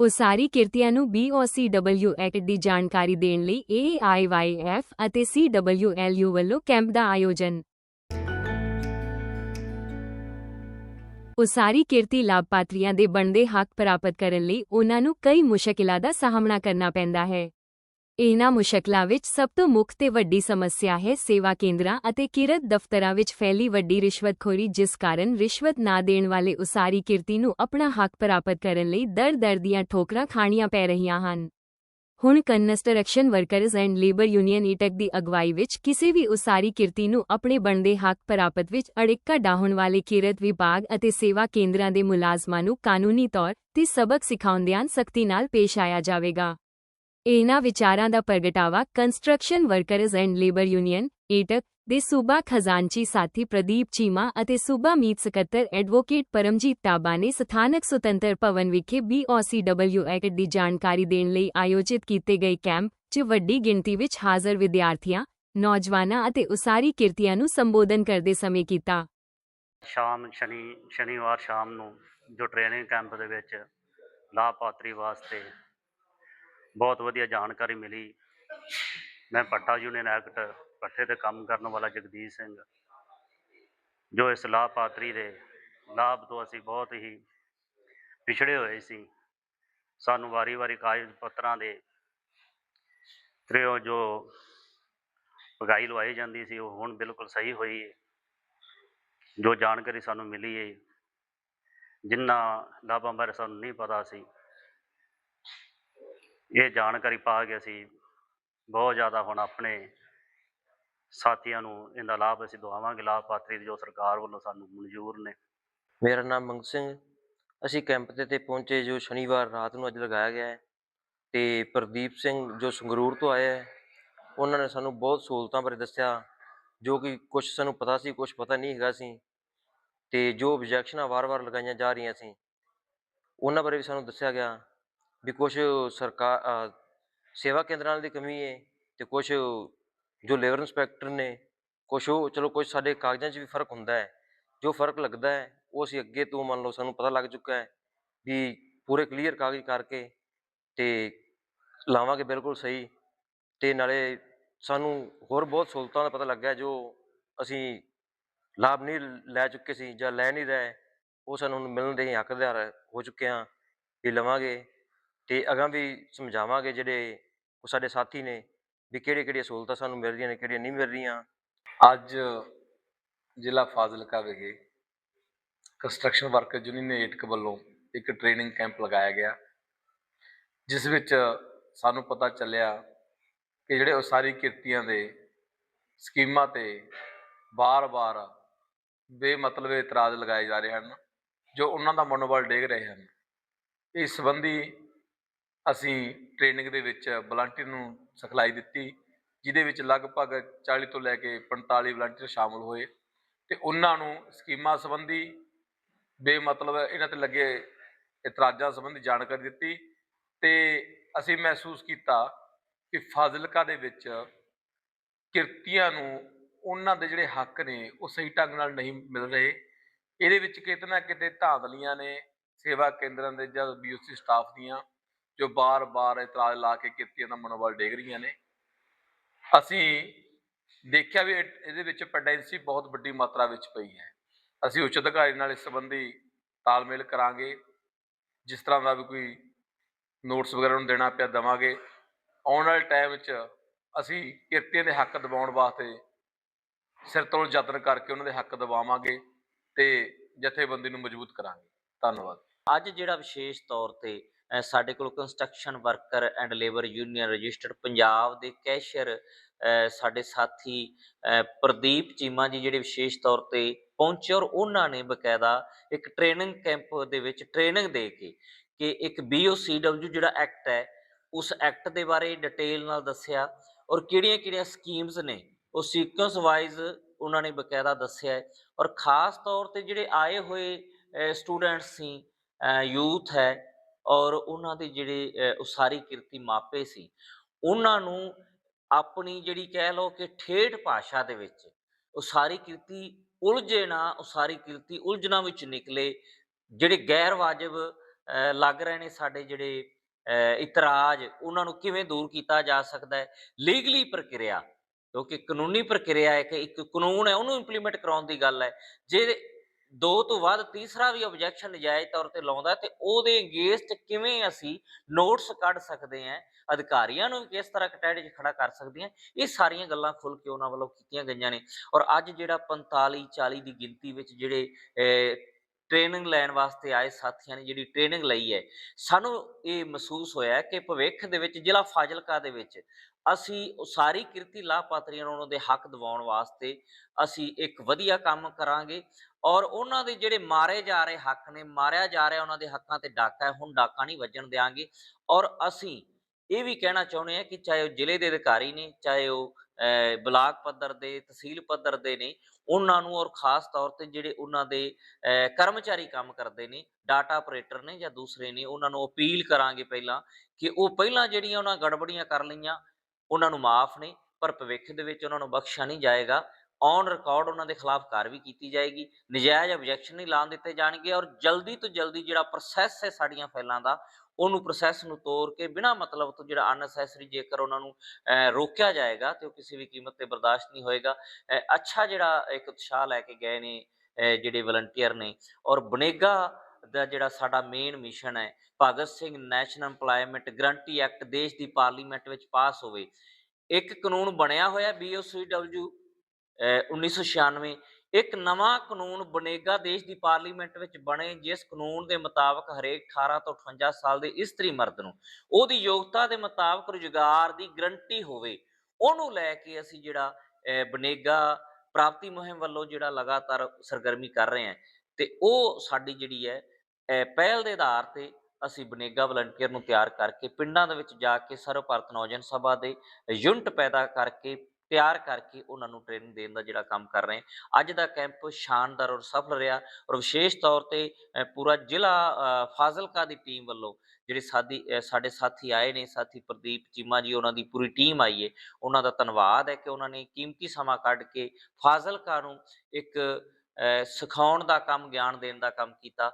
ਉਸਾਰੀ ਕਿਰਤੀਆਂ ਨੂੰ BOCW ਐਕਟ ਦੀ ਜਾਣਕਾਰੀ ਦੇਣ ਲਈ AIYF ਅਤੇ CWLU ਵੱਲੋਂ ਕੈਂਪ ਦਾ ਆਯੋਜਨ। ਉਸਾਰੀ ਕਿਰਤੀ ਲਾਭਪਾਤਰੀਆਂ ਦੇ ਬਣਦੇ ਹੱਕ ਪ੍ਰਾਪਤ ਕਰਨ ਲਈ ਉਹਨਾਂ ਨੂੰ ਕਈ ਮੁਸ਼ਕਿਲਾਂ ਦਾ ਸਾਹਮਣਾ ਕਰਨਾ ਪੈਂਦਾ ਹੈ। ਇਹਨਾਂ ਮੁਸ਼ਕਲਾਂ ਵਿੱਚ ਸਭ ਤੋਂ ਮੁੱਖ ਤੇ ਵੱਡੀ ਸਮੱਸਿਆ ਹੈ ਸੇਵਾ ਕੇਂਦਰਾਂ ਅਤੇ ਕਿਰਤ ਦਫ਼ਤਰਾਂ ਵਿੱਚ ਫੈਲੀ ਵੱਡੀ ਰਿਸ਼ਵਤਖੋਰੀ, ਜਿਸ ਕਾਰਨ ਰਿਸ਼ਵਤ ਨਾ ਦੇਣ ਵਾਲੇ ਉਸਾਰੀ ਕਿਰਤੀ ਨੂੰ ਆਪਣਾ ਹੱਕ ਪ੍ਰਾਪਤ ਕਰਨ ਲਈ ਦਰ-ਦਰ ਦੀਆਂ ਠੋਕਰਾਂ ਖਾਣੀਆਂ ਪੈ ਰਹੀਆਂ ਹਨ। ਹੁਣ construction workers and labour union AITUC ਦੀ ਅਗਵਾਈ ਵਿੱਚ ਕਿਸੇ ਵੀ ਉਸਾਰੀ ਕਿਰਤੀ ਨੂੰ ਆਪਣੇ ਬਣਦੇ ਹੱਕ ਪ੍ਰਾਪਤ ਵਿੱਚ ਅੜਿੱਕਾ ਡਾਹਣ ਵਾਲੇ ਕਿਰਤ ਵਿਭਾਗ ਅਤੇ ਸੇਵਾ ਕੇਂਦਰਾਂ ਦੇ ਮੁਲਾਜ਼ਮਾਂ ਨੂੰ ਕਾਨੂੰਨੀ ਤੌਰ ਤੇ ਸਬਕ ਸਿਖਾਉਂਦਿਆਂ ਸਖਤੀ ਨਾਲ ਪੇਸ਼ ਆਇਆ ਜਾਵੇਗਾ। ਇਹਨਾਂ ਵਿਚਾਰਾਂ ਦਾ ਪ੍ਰਗਟਾਵਾ construction workers and labour union AITUC ਦੇ ਸੂਬਾ ਖਜ਼ਾਨਚੀ ਸਾਥੀ ਪ੍ਰਦੀਪ ਚੀਮਾ ਅਤੇ ਸੂਬਾ ਮੀਤ ਸਕੱਤਰ ਐਡਵੋਕੇਟ ਪਰਮਜੀਤ ਟਾਬਾ ਨੇ ਸਥਾਨਕ ਸੁਤੰਤਰ ਭਵਨ ਵਿਖੇ BOCW ਐਕਟ ਦੀ ਜਾਣਕਾਰੀ ਦੇਣ ਲਈ ਆਯੋਜਿਤ ਕੀਤੇ ਗਏ ਕੈਂਪ 'ਚ ਵੱਡੀ ਗਿਣਤੀ ਵਿੱਚ ਹਾਜ਼ਰ ਵਿਦਿਆਰਥੀਆਂ, ਨੌਜਵਾਨਾਂ ਅਤੇ ਉਸਾਰੀ ਕਿਰਤੀਆਂ ਨੂੰ ਸੰਬੋਧਨ ਕਰਦੇ ਸਮੇਂ ਕੀਤਾ। ਸ਼ਾਮ ਸ਼ਨੀ, ਸ਼ਨੀਵਾਰ ਸ਼ਾਮ ਨੂੰ ਜੋ ਟ੍ਰੇਨਿੰਗ ਕੈਂਪ ਦੇ ਵਿੱਚ ਲਾਭਪਾਤਰੀ ਵਾਸਤੇ ਬਹੁਤ ਵਧੀਆ ਜਾਣਕਾਰੀ ਮਿਲੀ। ਮੈਂ ਪੱਟਾ ਯੂਨੀਅਨ ਐਕਟ ਪੱਠੇ ਤੇ ਕੰਮ ਕਰਨ ਵਾਲਾ ਜਗਦੀਸ਼ ਸਿੰਘ, ਜੋ ਇਸ ਲਾਭਪਾਤਰੀ ਦੇ ਲਾਭ ਤੋਂ ਅਸੀਂ ਬਹੁਤ ਹੀ ਪਿਛੜੇ ਹੋਏ ਸੀ। ਸਾਨੂੰ ਵਾਰੀ-ਵਾਰੀ ਕਾਗਜ਼ ਪੱਤਰਾਂ ਦੇ ਤਰਿਓ ਜੋ ਪਗਾਈ ਲਵਾਈ ਜਾਂਦੀ ਸੀ, ਉਹ ਹੁਣ ਬਿਲਕੁਲ ਸਹੀ ਹੋਈ ਹੈ ਜੋ ਜਾਣਕਾਰੀ ਸਾਨੂੰ ਮਿਲੀ ਹੈ ਜਿਨ੍ਹਾਂ ਲਾਭਾਂ ਬਾਰੇ ਸਾਨੂੰ ਨਹੀਂ ਪਤਾ ਸੀ ਇਹ ਜਾਣਕਾਰੀ ਪਾ ਕੇ ਅਸੀਂ ਬਹੁਤ ਜ਼ਿਆਦਾ ਹੁਣ ਆਪਣੇ ਸਾਥੀਆਂ ਨੂੰ ਇਹਦਾ ਲਾਭ ਅਸੀਂ ਦਵਾਵਾਂਗੇ, ਲਾਭਪਾਤਰੀ ਜੋ ਸਰਕਾਰ ਵੱਲੋਂ ਸਾਨੂੰ ਮਨਜ਼ੂਰ ਨੇ। ਮੇਰਾ ਨਾਮ ਮੰਗ ਸਿੰਘ ਅਸੀਂ ਕੈਂਪ ਤੇ ਤੇ ਪਹੁੰਚੇ ਜੋ ਸ਼ਨੀਵਾਰ ਰਾਤ ਨੂੰ ਅੱਜ ਲਗਾਇਆ ਗਿਆ ਹੈ ਤੇ ਪ੍ਰਦੀਪ ਸਿੰਘ ਜੋ ਸੰਗਰੂਰ ਤੋਂ ਆਏ ਹੈ, ਉਹਨਾਂ ਨੇ ਸਾਨੂੰ ਬਹੁਤ ਸਹੂਲਤਾਂ ਬਾਰੇ ਦੱਸਿਆ, ਜੋ ਕਿ ਕੁਝ ਸਾਨੂੰ ਪਤਾ ਸੀ ਕੁਝ ਪਤਾ ਨਹੀਂ ਹੈਗਾ ਸੀ ਤੇ ਜੋ ਆਬਜੈਕਸ਼ਨਾਂ ਵਾਰ-ਵਾਰ ਲਗਾਈਆਂ ਜਾ ਰਹੀਆਂ ਸੀ, ਉਹਨਾਂ ਬਾਰੇ ਵੀ ਸਾਨੂੰ ਦੱਸਿਆ ਗਿਆ। ਵੀ ਕੁਝ ਸਰਕਾਰ ਸੇਵਾ ਕੇਂਦਰਾਂ ਦੀ ਕਮੀ ਹੈ ਤੇ ਕੁਝ ਜੋ ਲੇਬਰ ਇੰਸਪੈਕਟਰ ਨੇ ਕੁਝ ਉਹ, ਚਲੋ ਕੁਝ ਸਾਡੇ ਕਾਗਜ਼ਾਂ 'ਚ ਵੀ ਫ਼ਰਕ ਹੁੰਦਾ ਹੈ। ਜੋ ਫ਼ਰਕ ਲੱਗਦਾ ਹੈ, ਉਹ ਅਸੀਂ ਅੱਗੇ ਤੋਂ ਮੰਨ ਲਓ ਸਾਨੂੰ ਪਤਾ ਲੱਗ ਚੁੱਕਾ ਹੈ ਵੀ ਪੂਰੇ ਕਲੀਅਰ ਕਾਗਜ਼ ਕਰਕੇ ਤੇ ਲਾਵਾਂਗੇ ਬਿਲਕੁਲ ਸਹੀ ਤੇ ਨਾਲੇ ਸਾਨੂੰ ਹੋਰ ਬਹੁਤ ਸਹੂਲਤਾਂ ਦਾ ਪਤਾ ਲੱਗਾ ਜੋ ਅਸੀਂ ਲਾਭ ਨਹੀਂ ਲੈ ਚੁੱਕੇ ਸੀ ਜਾਂ ਲੈ ਨਹੀਂ ਰਹੇ, ਉਹ ਸਾਨੂੰ ਹੁਣ ਮਿਲਣ ਦੇ ਹੱਕਦਾਰ ਹੋ ਚੁੱਕੇ ਹਾਂ ਵੀ ਲਵਾਂਗੇ। ਅਤੇ ਅਗਾਂਹ ਵੀ ਸਮਝਾਵਾਂਗੇ ਜਿਹੜੇ ਉਹ ਸਾਡੇ ਸਾਥੀ ਨੇ ਵੀ ਕਿਹੜੀਆਂ ਕਿਹੜੀਆਂ ਸਹੂਲਤਾਂ ਸਾਨੂੰ ਮਿਲ ਰਹੀਆਂ ਨੇ, ਕਿਹੜੀਆਂ ਨਹੀਂ ਮਿਲ ਰਹੀਆਂ। ਅੱਜ ਜ਼ਿਲ੍ਹਾ ਫਾਜ਼ਿਲਕਾ ਵਿਖੇ ਕੰਸਟਰਕਸ਼ਨ ਵਰਕਰ ਯੂਨੀਅਨ ਏਟਕ ਵੱਲੋਂ ਇੱਕ ਟ੍ਰੇਨਿੰਗ ਕੈਂਪ ਲਗਾਇਆ ਗਿਆ, ਜਿਸ ਵਿੱਚ ਸਾਨੂੰ ਪਤਾ ਚੱਲਿਆ ਕਿ ਜਿਹੜੇ ਉਸਾਰੀ ਕਿਰਤੀਆਂ ਦੇ ਸਕੀਮਾਂ ਤੇ ਬਾਰ-ਬਾਰ ਬੇਮਤਲਬ ਇਤਰਾਜ਼ ਲਗਾਏ ਜਾ ਰਹੇ ਹਨ, ਜੋ ਉਹਨਾਂ ਦਾ ਮਨੋਬਲ ਡੇਗ ਰਹੇ ਹਨ। ਇਸ ਸੰਬੰਧੀ ਅਸੀਂ ਟ੍ਰੇਨਿੰਗ ਦੇ ਵਿੱਚ ਵਲੰਟੀਅਰ ਨੂੰ ਸਿਖਲਾਈ ਦਿੱਤੀ, ਜਿਹਦੇ ਵਿੱਚ ਲਗਭਗ 40 ਤੋਂ ਲੈ ਕੇ 45 ਵਲੰਟੀਅਰ ਸ਼ਾਮਲ ਹੋਏ ਤੇ ਉਹਨਾਂ ਨੂੰ ਸਕੀਮਾਂ ਸੰਬੰਧੀ ਬੇਮਤਲਬ ਇਹਨਾਂ ਤੇ ਲੱਗੇ ਇਤਰਾਜ਼ਾਂ ਸੰਬੰਧੀ ਜਾਣਕਾਰੀ ਦਿੱਤੀ ਤੇ ਅਸੀਂ ਮਹਿਸੂਸ ਕੀਤਾ ਕਿ ਫਾਜ਼ਿਲਕਾ ਦੇ ਵਿੱਚ ਕਿਰਤੀਆਂ ਨੂੰ ਉਹਨਾਂ ਦੇ ਜਿਹੜੇ ਹੱਕ ਨੇ ਉਹ ਸਹੀ ਢੰਗ ਨਾਲ ਨਹੀਂ ਮਿਲ ਰਹੇ। ਇਹਦੇ ਵਿੱਚ ਕਿਤੇ ਨਾ ਕਿਤੇ ਧਾਂਦਲੀਆਂ ਨੇ, ਸੇਵਾ ਕੇਂਦਰਾਂ ਦੇ ਜਾਂ ਬੀਓਸੀ ਸਟਾਫ ਦੀਆਂ। ਜੋ ਬਾਰ-ਬਾਰ ਇਤਰਾਜ਼ ਲਾ ਕੇ ਕਿਰਤੀਆਂ ਦਾ ਮਨੋਬਲ ਡੇਗ ਰਹੀਆਂ ਨੇ। ਅਸੀਂ ਦੇਖਿਆ ਵੀ ਇਹ- ਇਹਦੇ ਵਿੱਚ ਪੈਂਡੈਂਸੀ ਬਹੁਤ ਵੱਡੀ ਮਾਤਰਾ ਵਿੱਚ ਪਈ ਹੈ। ਅਸੀਂ ਉੱਚ ਅਧਿਕਾਰੀ ਨਾਲ ਇਸ ਸੰਬੰਧੀ ਤਾਲਮੇਲ ਕਰਾਂਗੇ। ਜਿਸ ਤਰ੍ਹਾਂ ਦਾ ਵੀ ਕੋਈ ਨੋਟਸ ਵਗੈਰਾ ਨੂੰ ਦੇਣਾ ਪਿਆ ਦੇਵਾਂਗੇ। ਆਉਣ ਵਾਲੇ ਟਾਈਮ ਵਿੱਚ ਅਸੀਂ ਕਿਰਤੀਆਂ ਦੇ ਹੱਕ ਦਿਵਾਉਣ ਵਾਸਤੇ ਸਿਰ ਤੋਂ ਯਤਨ ਕਰਕੇ ਉਹਨਾਂ ਦੇ ਹੱਕ ਦਿਵਾਵਾਂਗੇ ਤੇ ਜਥੇਬੰਦੀ ਨੂੰ ਮਜ਼ਬੂਤ ਕਰਾਂਗੇ। ਧੰਨਵਾਦ। ਅੱਜ ਜਿਹੜਾ ਵਿਸ਼ੇਸ਼ ਤੌਰ ਤੇ ਸਾਡੇ ਕੋਲ construction worker and labour union registered Punjab ਦੇ ਕੈਸ਼ੀਅਰ ਸਾਡੇ ਸਾਥੀ ਪ੍ਰਦੀਪ ਚੀਮਾ ਜੀ ਜਿਹੜੇ ਵਿਸ਼ੇਸ਼ ਤੌਰ ਤੇ ਪਹੁੰਚੇ ਔਰ ਉਹਨਾਂ ਨੇ ਬਕਾਇਦਾ ਇੱਕ ਟ੍ਰੇਨਿੰਗ ਕੈਂਪ ਦੇ ਵਿੱਚ ਟ੍ਰੇਨਿੰਗ ਦੇ ਕੇ ਕਿ ਇੱਕ BOCW ਜਿਹੜਾ ਐਕਟ ਹੈ, ਉਸ ਐਕਟ ਦੇ ਬਾਰੇ ਡਿਟੇਲ ਨਾਲ ਦੱਸਿਆ ਔਰ ਕਿਹੜੀਆਂ-ਕਿਹੜੀਆਂ ਸਕੀਮਸ ਨੇ, ਉਹ ਸੀਕੁਐਂਸ ਵਾਈਜ਼ ਉਹਨਾਂ ਨੇ ਬਕਾਇਦਾ ਦੱਸਿਆ ਹੈ ਔਰ ਖਾਸ ਤੌਰ ਤੇ ਜਿਹੜੇ ਆਏ ਹੋਏ ਸਟੂਡੈਂਟਸ ਸੀ ਯੂਥ ਹੈ ਔਰ ਉਹਨਾਂ ਦੇ ਜਿਹੜੇ ਉਸਾਰੀ ਕਿਰਤੀ ਮਾਪੇ ਸੀ, ਉਹਨਾਂ ਨੂੰ ਆਪਣੀ ਜਿਹੜੀ ਕਹਿ ਲਓ ਕਿ ਠੇਠ ਭਾਸ਼ਾ ਦੇ ਵਿੱਚ ਉਸਾਰੀ ਕਿਰਤੀ ਉਲਝੇ ਨਾ, ਉਸਾਰੀ ਕਿਰਤੀ ਉਲਝਣਾ ਵਿੱਚ ਨਿਕਲੇ, ਜਿਹੜੇ ਗੈਰ ਵਾਜਬ ਲੱਗ ਰਹੇ ਨੇ ਸਾਡੇ ਜਿਹੜੇ ਇਤਰਾਜ਼, ਉਹਨਾਂ ਨੂੰ ਕਿਵੇਂ ਦੂਰ ਕੀਤਾ ਜਾ ਸਕਦਾ ਹੈ? ਲੀਗਲੀ ਪ੍ਰਕਿਰਿਆ, ਕਿਉਂਕਿ ਕਾਨੂੰਨੀ ਪ੍ਰਕਿਰਿਆ ਹੈ ਕਿ ਇੱਕ ਕਾਨੂੰਨ ਹੈ, ਉਹਨੂੰ ਇੰਪਲੀਮੈਂਟ ਕਰਾਉਣ ਦੀ ਗੱਲ ਹੈ, ਜੇ ਦੋ ਤੋਂ ਵੱਧ ਤੀਸਰਾ ਵੀ ਆਬਜੈਕਸ਼ਨ ਨਜਾਇਜ਼ ਤੌਰ ਤੇ ਲਾਉਂਦਾ ਤੇ ਉਹਦੇ ਅਗੇਂਸਟ ਕਿਵੇਂ ਅਸੀਂ ਨੋਟਸ ਕੱਢ ਸਕਦੇ ਹਾਂ, ਅਧਿਕਾਰੀਆਂ ਨੂੰ ਕਿਸ ਤਰ੍ਹਾਂ ਕਟਹਿਰੇ 'ਚ ਖੜਾ ਕਰ ਸਕਦੇ ਹਾਂ ਇਹ ਸਾਰੀਆਂ ਗੱਲਾਂ ਖੁੱਲ ਕੇ ਉਹਨਾਂ ਵੱਲੋਂ ਕੀਤੀਆਂ ਗਈਆਂ ਨੇ। ਔਰ ਅੱਜ ਜਿਹੜਾ 45 40 ਦੀ ਗਿਣਤੀ ਵਿੱਚ ਜਿਹੜੇ ਟ੍ਰੇਨਿੰਗ ਲੈਣ ਵਾਸਤੇ ਆਏ ਸਾਥੀਆਂ ਨੇ, ਜਿਹੜੀ ਟ੍ਰੇਨਿੰਗ ਲਈ ਹੈ, ਸਾਨੂੰ ਇਹ ਮਹਿਸੂਸ ਹੋਇਆ ਕਿ ਭਵਿੱਖ ਦੇ ਵਿੱਚ, ਜ਼ਿਲ੍ਹਾ ਫਾਜ਼ਿਲਕਾ ਦੇ ਵਿੱਚ ਅਸੀਂ ਉਹ ਸਾਰੀ ਕਿਰਤੀ ਲਾਭਪਾਤਰੀਆਂ ਨੂੰ ਉਹਨਾਂ ਦੇ ਹੱਕ ਦਿਵਾਉਣ ਵਾਸਤੇ ਅਸੀਂ ਇੱਕ ਵਧੀਆ ਕੰਮ ਕਰਾਂਗੇ ਔਰ ਉਹਨਾਂ ਦੇ ਜਿਹੜੇ ਮਾਰੇ ਜਾ ਰਹੇ ਹੱਕ ਨੇ, ਮਾਰਿਆ ਜਾ ਰਿਹਾ ਉਹਨਾਂ ਦੇ ਹੱਕਾਂ ਤੇ ਡਾਕਾ ਹੈ, ਹੁਣ ਡਾਕਾ ਨਹੀਂ ਵੱਜਣ ਦੇਾਂਗੇ ਔਰ ਅਸੀਂ ਇਹ ਵੀ ਕਹਿਣਾ ਚਾਹੁੰਦੇ ਹਾਂ ਕਿ ਚਾਹੇ ਉਹ ਜ਼ਿਲ੍ਹੇ ਦੇ ਅਧਿਕਾਰੀ ਨੇ, ਚਾਹੇ ਉਹ ਬਲਾਕ ਪੱਧਰ ਦੇ, ਤਹਿਸੀਲ ਪੱਧਰ ਦੇ ਨੇ, ਉਹਨਾਂ ਨੂੰ ਔਰ ਖਾਸ ਤੌਰ ਤੇ ਜਿਹੜੇ ਉਹਨਾਂ ਦੇ ਕਰਮਚਾਰੀ ਕੰਮ ਕਰਦੇ ਨੇ, ਡਾਟਾ ਆਪਰੇਟਰ ਨੇ ਜਾਂ ਦੂਸਰੇ ਨੇ, ਉਹਨਾਂ ਨੂੰ ਅਪੀਲ ਕਰਾਂਗੇ ਪਹਿਲਾਂ ਕਿ ਉਹ ਪਹਿਲਾਂ ਜਿਹੜੀਆਂ ਉਹਨਾਂ ਗੜਬੜੀਆਂ ਕਰ ਲਈਆਂ ਉਹਨਾਂ ਨੂੰ ਮਾਫ ਨੇ, ਪਰ ਭਵਿੱਖ ਦੇ ਵਿੱਚ ਉਹਨਾਂ ਨੂੰ ਬਖਸ਼ਿਆ ਨਹੀਂ ਜਾਏਗਾ। ਔਨ ਰਿਕਾਰਡ ਉਹਨਾਂ ਦੇ ਖਿਲਾਫ ਕਾਰਵਾਈ ਕੀਤੀ ਜਾਏਗੀ। ਨਜਾਇਜ਼ ਆਬਜੈਕਸ਼ਨ ਨਹੀਂ ਲਾਉਣ ਦਿੱਤੇ ਜਾਣਗੇ ਔਰ ਜਲਦੀ ਤੋਂ ਜਲਦੀ ਜਿਹੜਾ ਪ੍ਰੋਸੈਸ ਹੈ ਸਾਡੀਆਂ ਫਾਈਲਾਂ ਦਾ, ਉਹਨੂੰ ਪ੍ਰੋਸੈਸ ਨੂੰ ਤੋੜ ਕੇ ਬਿਨਾਂ ਮਤਲਬ ਤੋਂ ਜਿਹੜਾ ਅਨਨੈਸੈਸਰੀ ਜੇਕਰ ਉਹਨਾਂ ਨੂੰ ਰੋਕਿਆ ਜਾਏਗਾ ਤੇ ਉਹ ਕਿਸੇ ਵੀ ਕੀਮਤ ਤੇ ਬਰਦਾਸ਼ਤ ਨਹੀਂ ਹੋਏਗਾ। ਅੱਛਾ ਜਿਹੜਾ ਇੱਕ ਉਤਸ਼ਾਹ ਲੈ ਕੇ ਗਏ ਨੇ ਜਿਹੜੇ ਵਲੰਟੀਅਰ ਨੇ ਔਰ ਬਨੇਗਾ ਦਾ ਜਿਹੜਾ ਸਾਡਾ ਮੇਨ ਮਿਸ਼ਨ ਹੈ, Bhagat Singh national EMPLOYMENT guarantee act ਦੇਸ਼ ਦੀ ਪਾਰਲੀਮੈਂਟ ਵਿੱਚ ਪਾਸ ਹੋਵੇ। ਇੱਕ ਕਾਨੂੰਨ ਬਣਿਆ ਹੋਇਆ BOCW ਅਹ 1996 ਇੱਕ ਨਵਾਂ ਕਾਨੂੰਨ ਬਨੇਗਾ ਦੇਸ਼ ਦੀ ਪਾਰਲੀਮੈਂਟ ਵਿੱਚ ਬਣੇ, ਜਿਸ ਕਾਨੂੰਨ ਦੇ ਮੁਤਾਬਕ ਹਰੇਕ 18 ਤੋਂ 58 ਸਾਲ ਦੇ ਇਸਤਰੀ ਮਰਦ ਨੂੰ ਉਹਦੀ ਯੋਗਤਾ ਦੇ ਮੁਤਾਬਕ ਰੁਜ਼ਗਾਰ ਦੀ ਗਰੰਟੀ ਹੋਵੇ, ਉਹਨੂੰ ਲੈ ਕੇ ਅਸੀਂ ਜਿਹੜਾ ਬਨੇਗਾ ਪ੍ਰਾਪਤੀ ਮੁਹਿੰਮ ਵੱਲੋਂ ਜਿਹੜਾ ਲਗਾਤਾਰ ਸਰਗਰਮੀ ਕਰ ਰਹੇ ਹਾਂ। ਤੇ ਉਹ ਸਾਡੀ ਜਿਹੜੀ ਹੈ ਪਹਿਲ ਦੇ ਆਧਾਰ ਤੇ ਅਸੀਂ ਬਨੇਗਾ ਵਲੰਟੀਅਰ ਨੂੰ ਤਿਆਰ ਕਰਕੇ ਪਿੰਡਾਂ ਦੇ ਵਿੱਚ ਜਾ ਕੇ ਸਰਵ ਭਾਰਤ ਨੌਜਵਾਨ ਸਭਾ ਦੇ ਯੂਨਿਟ ਪੈਦਾ ਕਰਕੇ ਤਿਆਰ ਕਰਕੇ ਉਹਨਾਂ ਨੂੰ ਟ੍ਰੇਨਿੰਗ ਦੇਣ ਦਾ ਜਿਹੜਾ ਕੰਮ ਕਰ ਰਹੇ ਹਾਂ। ਅੱਜ ਦਾ ਕੈਂਪ ਸ਼ਾਨਦਾਰ ਔਰ ਸਫਲ ਰਿਹਾ ਔਰ ਵਿਸ਼ੇਸ਼ ਤੌਰ ਤੇ ਪੂਰਾ ਜ਼ਿਲ੍ਹਾ ਅ, ਫਾਜ਼ਿਲਕਾ ਦੀ ਟੀਮ ਵੱਲੋਂ ਜਿਹੜੇ ਸਾਡੀ ਸਾਡੇ ਸਾਥੀ ਆਏ ਨੇ ਸਾਥੀ ਪ੍ਰਦੀਪ ਚੀਮਾ ਜੀ ਉਹਨਾਂ ਦੀ ਪੂਰੀ ਟੀਮ ਆਈ ਹੈ ਉਹਨਾਂ ਦਾ ਧੰਨਵਾਦ ਹੈ ਕਿ ਉਹਨਾਂ ਨੇ ਕੀਮਤੀ ਸਮਾਂ ਕੱਢ ਕੇ ਫਾਜ਼ਿਲਕਾ ਨੂੰ ਇੱਕ ਸਿਖਾਉਣ ਦਾ ਕੰਮ ਗਿਆਨ ਦੇਣ ਦਾ ਕੰਮ ਕੀਤਾ।